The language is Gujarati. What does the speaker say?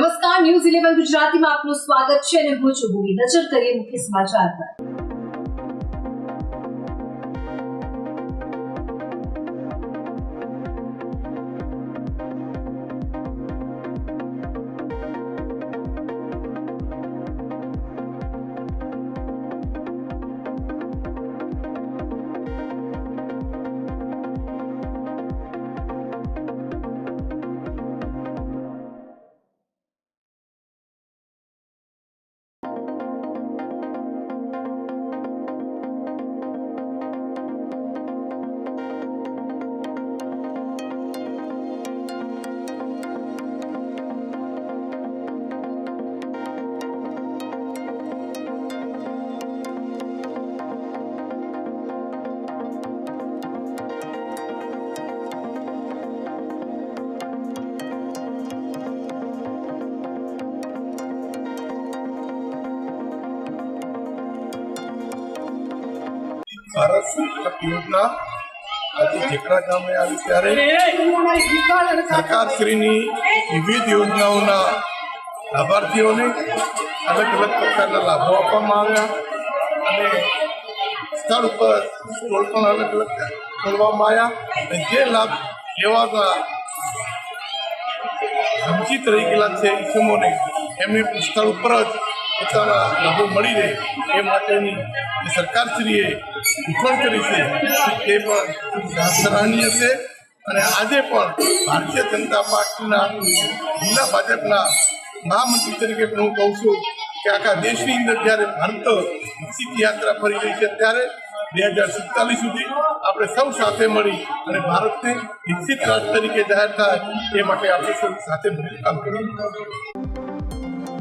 નમસ્કાર, ન્યૂઝ ઇલેવન ગુજરાતીમાં આપનું સ્વાગત છે અને હું છું ભૂમિ. નજર કરીએ મુખ્ય સમાચાર પર. ભારત સંકલ્પ યોજના આજે જેકડા ગામે આવી ત્યારે સરકારશ્રીની વિવિધ યોજનાઓના લાભાર્થીઓને અલગ અલગ પ્રકારના લાભો આપવામાં આવ્યા અને સ્થળ ઉપર સ્ટોલ પણ અલગ અલગ ખોલવામાં આવ્યા અને જે લાભ લેવાતા વંચિત રહી ગયેલા છે ઇસમોને એમને સ્થળ ઉપર જ પોતાના લાભો મળી રહે એ માટેની સરકારશ્રીએ ઘોષણ કરી એ પણ સરાહનીય છે અને આજે પણ ભારતીય જનતા પાર્ટીના જિલ્લા ભાજપના મહામંત્રી તરીકે પણ હું કહું છું કે આખા દેશની અંદર જ્યારે ભારત વિકસિત યાત્રા ફરી રહી છે, ત્યારે બે હજાર સુડતાલીસ સુધી આપણે સૌ સાથે મળી અને ભારતને વિકસિત રાષ્ટ્ર તરીકે જાહેર થાય એ માટે આપણે સૌ સાથે મળી કામ કરવું